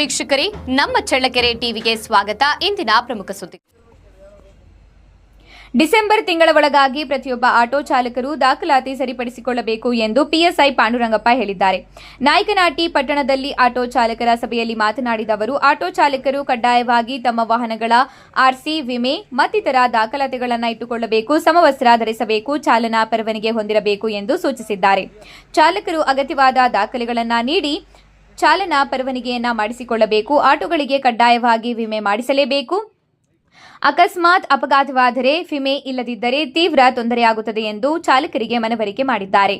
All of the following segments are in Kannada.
ವೀಕ್ಷಕರೇ, ನಮ್ಮ ಚಳ್ಳಕೆರೆ ಟಿವಿಗೆ ಸ್ವಾಗತ. ಇಂದಿನ ಪ್ರಮುಖ ಸುದ್ದಿ. ಡಿಸೆಂಬರ್ ತಿಂಗಳ ಒಳಗಾಗಿ ಪ್ರತಿಯೊಬ್ಬ ಆಟೋ ಚಾಲಕರು ದಾಖಲಾತಿ ಸರಿಪಡಿಸಿಕೊಳ್ಳಬೇಕು ಎಂದು ಪಿಎಸ್ಐ ಪಾಂಡುರಂಗಪ್ಪ ಹೇಳಿದ್ದಾರೆ. ನಾಯಕನಾಟಿ ಪಟ್ಟಣದಲ್ಲಿ ಆಟೋ ಚಾಲಕರ ಸಭೆಯಲ್ಲಿ ಮಾತನಾಡಿದ ಅವರು, ಆಟೋ ಚಾಲಕರು ಕಡ್ಡಾಯವಾಗಿ ತಮ್ಮ ವಾಹನಗಳ ಆರ್ಸಿ ವಿಮೆ, ಮತ್ತಿತರ ದಾಖಲಾತಿಗಳನ್ನು ಇಟ್ಟುಕೊಳ್ಳಬೇಕು, ಸಮವಸ್ತ್ರ ಧರಿಸಬೇಕು, ಚಾಲನಾ ಪರವಾನಿಗೆ ಹೊಂದಿರಬೇಕು ಎಂದು ಸೂಚಿಸಿದ್ದಾರೆ. ಚಾಲಕರು ಅಗತ್ಯವಾದ ದಾಖಲೆಗಳನ್ನು ನೀಡಿ ಚಾಲನಾ ಪರವಾನಗಿಯನ್ನ ಮಾಡಿಸಿಕೊಳ್ಳಬೇಕು, ಆಟೋಗಳಿಗೆ ಕಡ್ಡಾಯವಾಗಿ ವಿಮೆ ಮಾಡಿಸಲೇಬೇಕು. ಅಕಸ್ಮಾತ್ ಅಪಘಾತವಾದರೆ ವಿಮೆ ಇಲ್ಲದಿದ್ದರೆ ತೀವ್ರ ತೊಂದರೆಯಾಗುತ್ತದೆ ಎಂದು ಚಾಲಕರಿಗೆ ಮನವರಿಕೆ ಮಾಡಿದ್ದಾರೆ.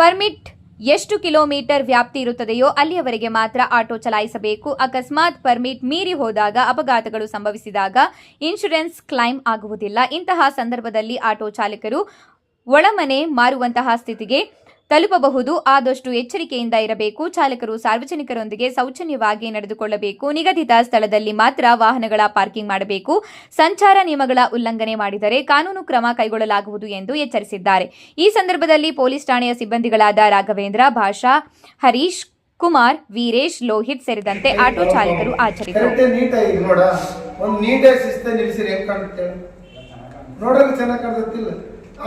ಪರ್ಮಿಟ್ ಎಷ್ಟು ಕಿಲೋಮೀಟರ್ ವ್ಯಾಪ್ತಿ ಇರುತ್ತದೆಯೋ ಅಲ್ಲಿಯವರೆಗೆ ಮಾತ್ರ ಆಟೋ ಚಲಾಯಿಸಬೇಕು. ಅಕಸ್ಮಾತ್ ಪರ್ಮಿಟ್ ಮೀರಿ ಹೋದಾಗ ಅಪಘಾತಗಳು ಸಂಭವಿಸಿದಾಗ ಇನ್ಶೂರೆನ್ಸ್ ಕ್ಲೈಮ್ ಆಗುವುದಿಲ್ಲ. ಇಂತಹ ಸಂದರ್ಭದಲ್ಲಿ ಆಟೋ ಚಾಲಕರು ಒಳಮನೆ ಮಾರುವಂತಹ ಸ್ಥಿತಿಗೆ ತಲುಪಬಹುದು. ಆದಷ್ಟು ಎಚ್ಚರಿಕೆಯಿಂದ ಇರಬೇಕು. ಚಾಲಕರು ಸಾರ್ವಜನಿಕರೊಂದಿಗೆ ಸೌಜನ್ಯವಾಗಿ ನಡೆದುಕೊಳ್ಳಬೇಕು. ನಿಗದಿತ ಸ್ಥಳದಲ್ಲಿ ಮಾತ್ರ ವಾಹನಗಳ ಪಾರ್ಕಿಂಗ್ ಮಾಡಬೇಕು. ಸಂಚಾರ ನಿಯಮಗಳ ಉಲ್ಲಂಘನೆ ಮಾಡಿದರೆ ಕಾನೂನು ಕ್ರಮ ಕೈಗೊಳ್ಳಲಾಗುವುದು ಎಂದು ಎಚ್ಚರಿಸಿದ್ದಾರೆ. ಈ ಸಂದರ್ಭದಲ್ಲಿ ಪೊಲೀಸ್ ಠಾಣೆಯ ಸಿಬ್ಬಂದಿಗಳಾದ ರಾಘವೇಂದ್ರ, ಭಾಷಾ, ಹರೀಶ್, ಕುಮಾರ್, ವೀರೇಶ್, ಲೋಹಿತ್ ಸೇರಿದಂತೆ ಆಟೋ ಚಾಲಕರು ಆಚರಿಸಿದರು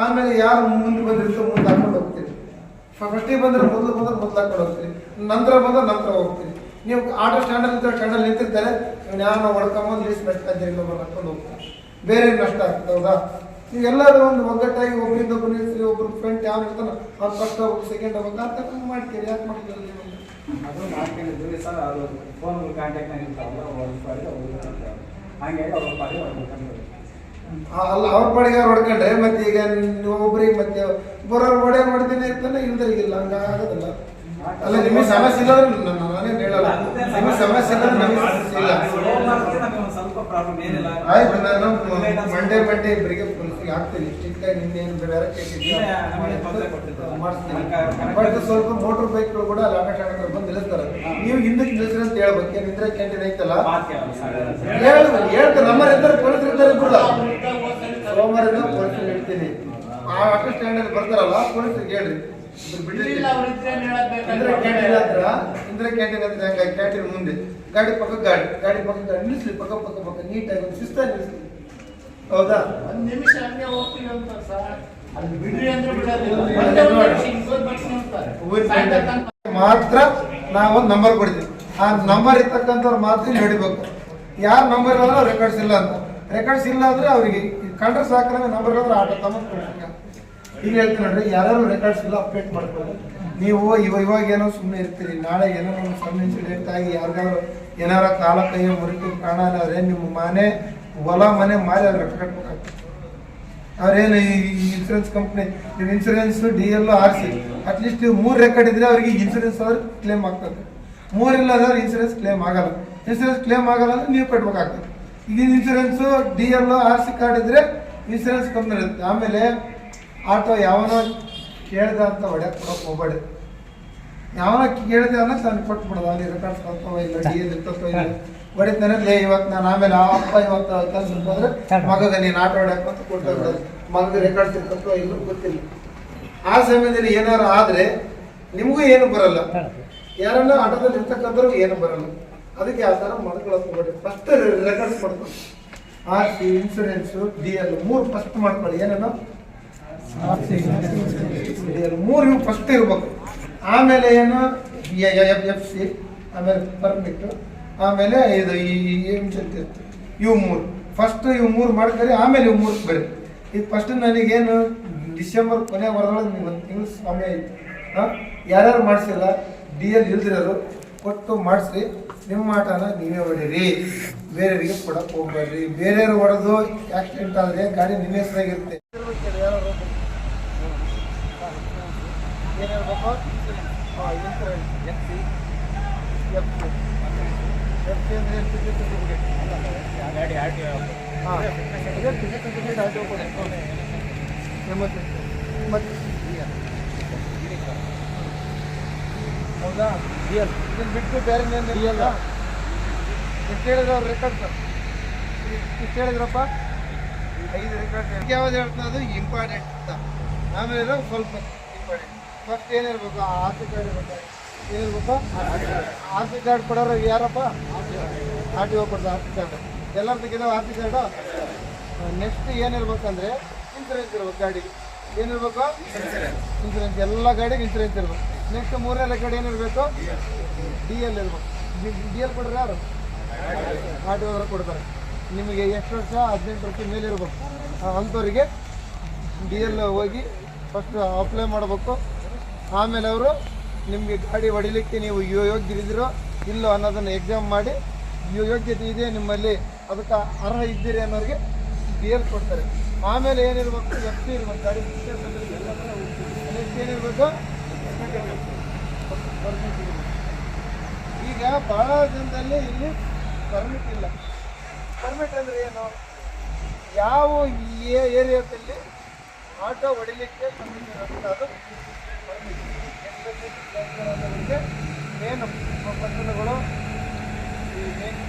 ಆಮೇಲೆ ಯಾರು ಮುಂದೆ ಬಂದಿರ್ತೋ ಮುಂದೆ ಹಾಕೊಂಡು ಫಸ್ಟಿಗೆ ಬಂದ್ರೆ ಮೊದಲು ಬಂದ್ರೆ ಮೊದಲು ಹೋಗ್ತೀರಿ. ನಂತರ ಬಂದ್ರೆ ನಂತರ ಹೋಗ್ತೀರಿ. ನೀವು ಆಟೋ ಸ್ಟ್ಯಾಂಡಲ್ಲಿ ಇದ್ದರೆ ಸ್ಟ್ಯಾಂಡಲ್ಲಿ ನಿಂತಿರ್ತಾರೆ ನಾನು ಹೊಡ್ಕೊಂಬಂದು ಇಳಿಸಿ ಬೆಟ್ಕಂತೀರಿ ಇನ್ನೊಬ್ಬರು ಹಾಕೊಂಡು ಹೋಗ್ತಾರೆ. ಬೇರೆ ನಷ್ಟ ಆಗ್ತದೆ, ಹೌದಾ? ನೀವು ಎಲ್ಲರೂ ಒಂದು ಒಗ್ಗಟ್ಟಾಗಿ ಒಬ್ಬರಿಂದ ಒಬ್ಬರು ನಿಲ್ಲಿಸಿ ಒಬ್ರು ಫ್ರೆಂಡ್ ಯಾವ ಇರ್ತಾನೆ, ಅವ್ರು ಫಸ್ಟ್ ಒಬ್ಬರು ಸೆಕೆಂಡ್ ಹೋಗ್ಬೇಕು ಅಂತ ಮಾಡ್ತೀರಿ, ಯಾಕೆ ಮಾಡ್ತೀರಿ ನೀವು? ಅದು ಮಾಡ್ಕೊಂಡಿದ್ವಿ ಸರ್ ಅದು ಫೋನ್ ಕಾಂಟ್ಯಾಕ್ಟ್ನಾಗ ಇರ್ತಾವಲ್ಲ, ಅವ್ರ ಪಾಡಿ ಅವ್ರು. ಹಂಗಾಗಿ ಅವ್ರ ಪಾಡಿ ಅವ್ರು ಅಲ್ಲ, ಅವ್ರ ಪಾಡಿಗೆ ಅವ್ರು ಹೊಡ್ಕೊಂಡ್ರೆ ಮತ್ತೆ ಈಗ ಒಬ್ರಿಗೆ ಮತ್ತೆ ಬರೋರು ಒಡೆ ಮಾಡ್ತೀನಿ ಇರ್ತಾನೆ ಇಲ್ದರಿಗಿಲ್ಲ, ಹಂಗ ಆಗೋದಿಲ್ಲ. ಅಲ್ಲ, ನಿಮಗೆ ಸಮಸ್ಯೆ ಇಲ್ಲ ನಾನೇನು ನಾನು ನಾನೇನ್ ಹೇಳಲ್ಲ. ನಿಮಗೆ ಸಮಸ್ಯೆ ಇಲ್ಲ ನಮಗೆ ಇಲ್ಲ. ಪ್ರಾಬ್ಲಮ್ ಏನಿಲ್ಲ. ಆಯ್ತು ನಾನು ಮಂಡೇ ಮಂಡೇ ಇಬ್ಬರಿಗೆ ಪೊಲೀಸಿಗೆ ಹಾಕ್ತೀನಿ. ಸ್ಟ್ರಿಕ್ಟ್ ಆಗಿ ನಿನ್ನೇನು ಬೇರೆ. ಬಟ್ ಸ್ವಲ್ಪ ಮೋಟರ್ ಬೈಕ್ಗಳು ಕೂಡ ಆಡೋಕೆ ಬಂದು ನಿಲ್ಲಿಸ್ತಾರೆ. ನೀವು ಹಿಂದಕ್ಕೆ ನಿಲ್ಲಿಸ್ರಿ ಅಂತ ಹೇಳ್ಬೇಕು. ನಿದ್ರೆ ಕ್ಯಾಂಟೀನ್ ಐತಲ್ಲ? ಹೇಳ್ತಾರೆ ನಮ್ಮ ಇರ್ತಾರೆ ಪೊಲೀಸರು ಬಿಡಲ್ಲ ಸೋಮವಾರದಿಂದ ಪೊಲೀಸರು ಹೇಳ್ತೀನಿ ಆ ಆಟೋ ಸ್ಟ್ಯಾಂಡಲ್ಲಿ ಬರ್ತಾರಲ್ಲ ಪೊಲೀಸರಿಗೆ ಹೇಳ್ರಿ. ಇಂದಿರಾ ಕ್ಯಾಂಟೀನ್ ಹತ್ರ ಹೆಂಗ ಕ್ಯಾಂಟೀನ್ ಮುಂದೆ. ಗಾಡಿ ಪಕ್ಕ ಗಾಡಿ ಗಾಡಿ ಪಕ್ಕ ಗಾಡಿ. ನಿಲ್ಲಿಸ್ಲಿ ಪಕ್ಕ ಪಕ್ಕ ಪಕ್ಕ. ನೀಟಾಗಿ ಒಂದು ಶಿಸ್ತಾಗಿ ನಿಲ್ಲಿಸ್ಲಿ ಹೌದಾ? ಒಂದ್ ನಿಮಿಷ ಹಂಗೆ ಹೋಗ್ತೀವಿ ಅಂತ ಸರ್. ಅಲ್ಲಿ ಬಿಡ್ರಿ ಅಂದ್ರೆ ಬಿಡೋದಿಲ್ಲ. ಮಾತ್ರ ನಾವೊಂದು ನಂಬರ್ ಕೊಡ್ತೀವಿ. ಆ ನಂಬರ್ ಇರ್ತಕ್ಕಂಥವ್ರು ಮಾತ್ರ ಇಲ್ಲಿ ಯಾರ ಯಾರು ನಂಬರ್ ಇಲ್ಲ ರೆಕಾರ್ಡ್ಸ್ ಇಲ್ಲ ಅಂತ. ರೆಕಾರ್ಡ್ಸ್ ಇಲ್ಲ ಅಂದ್ರೆ ಅವ್ರಿಗೆ ಕಂಡ್ರೆ ಸಾಕಂದ್ರೆ ನಂಬರ್ ಇಲ್ಲದ್ರೆ ಆಟೋ ತಮ್ಮ ಈಗ ಹೇಳ್ತೀನಿ ಯಾರು ರೆಕಾರ್ಡ್ಸ್ ಎಲ್ಲ ಅಪ್ಡೇಟ್ ಮಾಡ್ಕೊಳ್ಳಿ. ನೀವು ಇವಾಗ ಇವಾಗ ಏನೋ ಸುಮ್ಮನೆ ಇರ್ತೀರಿ, ನಾಳೆ ಏನೋ ಒಂದು ಸಣ್ಣ ಇನ್ಸಿಡೆಂಟ್ ಆಗಿ ಯಾರಿಗಾದ್ರು ಏನಾರ ಕಾಲ ಕೈಯ ಮುರಿತು ಕಾಣಾದ್ರೆ ನಿಮ್ಮ ಮನೆ, ಹೊಲ ಮನೆ ಮಾರಿ ಅವ್ರು ರೊಕ್ಕ ಕಟ್ಬೇಕಾಗ್ತದೆ. ಅವ್ರೇನು ಈ ಇನ್ಸೂರೆನ್ಸ್ ಕಂಪ್ನಿ ನೀವು insurance D L C at least ನೀವು ಮೂರು ರೆಕಾರ್ಡ್ ಇದ್ರೆ ಅವ್ರಿಗೆ ಇನ್ಸೂರೆನ್ಸ್ ಅವ್ರು ಕ್ಲೇಮ್ ಆಗ್ತದೆ. ಮೂರಿಲ್ಲ ಅಂದ್ರೆ ಇನ್ಸೂರೆನ್ಸ್ ಕ್ಲೇಮ್ ಆಗಲ್ಲ. ಇನ್ಸೂರೆನ್ಸ್ ಕ್ಲೇಮ್ ಆಗಲ್ಲ ಅಂದ್ರೆ ನೀವು ಕಟ್ಬೇಕಾಗ್ತದೆ. ಈಗ insurance D L R C card ಇದ್ರೆ ಇನ್ಸೂರೆನ್ಸ್ ಕಂಪ್ನಿ ಇರುತ್ತೆ. ಆಮೇಲೆ ಆಟೋ ಯಾವನೋ ಕೇಳಿದೆ ಅಂತ ಹೊಡ್ಯಕ್ ಕೊಡೋಕೆ ಹೋಗ್ಬೇಡಿ. ಯಾವನ ಕೇಳಿದೆ ಅನ್ನೋ ತಾನು ಕೊಟ್ಬಿಡೋದು ಅಲ್ಲಿ ರೆಕಾರ್ಡ್ಸ್ ಬರ್ತಾವ ಇಲ್ಲ ಡಿ ಎಲ್ ಇರ್ತೋ ಇಲ್ಲ. ಹೊಡಿತಾನೆ ಲೇ ಇವತ್ತು ನಾನು ಆಮೇಲೆ ಆ ಅಪ್ಪ ಇವತ್ತು ಕೆಲಸ ಹೋದ್ರೆ ಮಗದ ನೀನು ಆಟೋ ಹೊಡ್ಯಾಕ ಅಂತ ಕೊಟ್ಟು ಮಗದ ರೆಕಾರ್ಡ್ಸ್ ಸಿಕ್ಕೋ ಇಲ್ಲ ಗೊತ್ತಿಲ್ಲ. ಆ ಸಮಯದಲ್ಲಿ ಏನಾರು ಆದ್ರೆ ನಿಮಗೂ ಏನು ಬರಲ್ಲ. ಯಾರನ್ನ ಆಟೋದಲ್ಲಿ ಇರ್ತಕ್ಕಂಥವ್ರು ಏನು ಬರಲ್ಲ. ಅದಕ್ಕೆ ಆ ಥರ ಮಾಡ್ಕೊಳಕ್ ಹೋಗ್ಬೇಡಿ ಫಸ್ಟ್ ರೆಕಾರ್ಡ್ಸ್ ಮಾಡ್ಕೊಳ್ಳಿ R C insurance D L ಮೂರು ಫಸ್ಟ್ ಮಾಡ್ಕೊಳ್ಳಿ. ಏನೇನೋ ಮೂರು ಫಸ್ಟ್ ಇರ್ಬೇಕು. ಆಮೇಲೆ ಏನು? ಎಫ್ ಎಫ್ ಸಿ ಆಮೇಲೆ ಪರ್ಮಿಟ್ ಆಮೇಲೆ ಇದು ಈ ಏನು ಇರುತ್ತೆ ಇವು ಮೂರು. ಫಸ್ಟ್ ಇವು ಮೂರು ಮಾಡ್ಕರಿ ಆಮೇಲೆ ಇವು ಮೂರು ಬರ್ರಿ ಇದು ಫಸ್ಟ್ ನನಗೇನು? ಡಿಸೆಂಬರ್ ಕೊನೆ ವಾರದೊಳಗೆ ನೀವು ಒಂದು ತಿಂಗಳು ಸಮಯ ಐತಿ. ಹಾಂ? ಯಾರ್ಯಾರು ಮಾಡಿಸಿಲ್ಲ? ಡಿ ಎಲ್ ಇಲ್ದಿರೋರು ಕೊಟ್ಟು ಮಾಡಿಸ್ರಿ ನಿಮ್ಮ ಮಾಟನ ನೀವೇ ಹೊಡೀರಿ. ಬೇರೆಯವರಿಗೆ ಕೊಡಕ್ಕೆ ಹೋಗ್ಬೇಡ್ರಿ. ಬೇರೆಯವ್ರು ಹೊಡೆದು ಆಕ್ಸಿಡೆಂಟ್ ಆದರೆ ಗಾಡಿ ನಿಮ್ಮ ಹೆಸರಾಗಿರುತ್ತೆ. ಏನಿರ್ಬೇಕು ಹಾಂ insurance F C F C F C ಅಂದರೆ ಸರ್ಟಿಫಿಕೇಟ್ ಗಾಡಿ ಆರ್ ಟಿ ಒ. ಹಾಂ. ಸರ್ಟಿಫಿಕೇಟ್ ಮತ್ತೆ ಮತ್ತೆ ಹೌದಾ? ಇದನ್ನ ಬಿಟ್ಟು ಬೇರೆ ಏನು ಎಷ್ಟು ಹೇಳಿದ್ರು ಅವ್ರ ರೆಕಾರ್ಡ್ ಹೇಳಿದ್ರಪ್ಪ? ಐದು ರೆಕಾರ್ಡ್ ಯಾವ್ದು ಹೇಳ್ತಾ ಅದು ಇಂಪಾರ್ಟೆಂಟ್ ಅಂತ ಆಮೇಲೆ ಸ್ವಲ್ಪ ಇಂಪಾರ್ಟೆಂಟ್ ಫಸ್ಟ್ ಏನಿರ್ಬೇಕು ಆರ್ಥಿಕ ಇರ್ಬೇಕು? ಏನಿರ್ಬೇಕು ಆ ಸಿ ಕಾರ್ಡ್ ಕೊಡೋರು ಯಾರಪ್ಪ? ಆರ್ ಟಿ ಒ ಕೊಡ್ತಾರೆ ಆರ್ ಸಿ ಕಾರ್ಡ್. ಎಲ್ಲರದಕ್ಕಿದಾವೆ ಆರ್ ಸಿ ಕಾರ್ಡು? ನೆಕ್ಸ್ಟ್ ಏನಿರ್ಬೇಕಂದ್ರೆ ಇನ್ಸೂರೆನ್ಸ್ ಇರ್ಬೇಕು ಗಾಡಿಗೆ. ಏನಿರ್ಬೇಕು ಇನ್ಸೂರೆನ್ಸ್ ಎಲ್ಲ ಗಾಡಿಗೆ ಇನ್ಸೂರೆನ್ಸ್ ಇರ್ಬೇಕು. ನೆಕ್ಸ್ಟ್ ಮೂರನೇ ಗಾಡಿ ಏನಿರಬೇಕು ಡಿ ಎಲ್ ಇರ್ಬೇಕು. ಡಿ ಎಲ್ ಕೊಡ್ರಿ ಯಾರು? ಆರ್ ಟಿ ಒ ಕೊಡ್ತಾರೆ. ನಿಮಗೆ ಎಷ್ಟು ವರ್ಷ? ಹದಿನೆಂಟು ವರ್ಷ ಮೇಲೆ ಇರ್ಬೇಕು. ಅಂಥವ್ರಿಗೆ ಡಿ ಎಲ್ ಹೋಗಿ ಫಸ್ಟ್ ಅಪ್ಲೈ ಮಾಡಬೇಕು. ಆಮೇಲೆ ಅವರು, ನಿಮಗೆ ಗಾಡಿ ಹೊಡಿಲಿಕ್ಕೆ ನೀವು ಯೋಗ್ಯರಿದ್ದೀರೋ ಇಲ್ಲೋ ಅನ್ನೋದನ್ನು ಎಕ್ಸಾಮ್ ಮಾಡಿ ಯೋಗ್ಯತೆ ಇದೆ ನಿಮ್ಮಲ್ಲಿ, ಅದಕ್ಕೆ ಅರ್ಹ ಇದ್ದೀರಿ ಅನ್ನೋರಿಗೆ ಬೇರ್ ಕೊಡ್ತಾರೆ. ಆಮೇಲೆ ಏನಿರ್ಬೇಕು, ಎಫ್ ಸಿ ಇರ್ಬೇಕು, ಗಾಡಿ ನೆಕ್ಸ್ಟ್ ಏನಿರಬೇಕು? ಈಗ ಬಹಳ ಜನದಲ್ಲಿ ಇಲ್ಲಿ ಪರ್ಮಿಟ್ ಇಲ್ಲ. ಪರ್ಮಿಟ್ ಅಂದರೆ ಏನು? ಯಾವ ಏರಿಯಾದಲ್ಲಿ ಆಟೋ ಹೊಡಿಲಿಕ್ಕೆ ಪರ್ಮಿಟ್ ಏನು ಪಟ್ಟಣಗಳು ಈ ಮೇನ್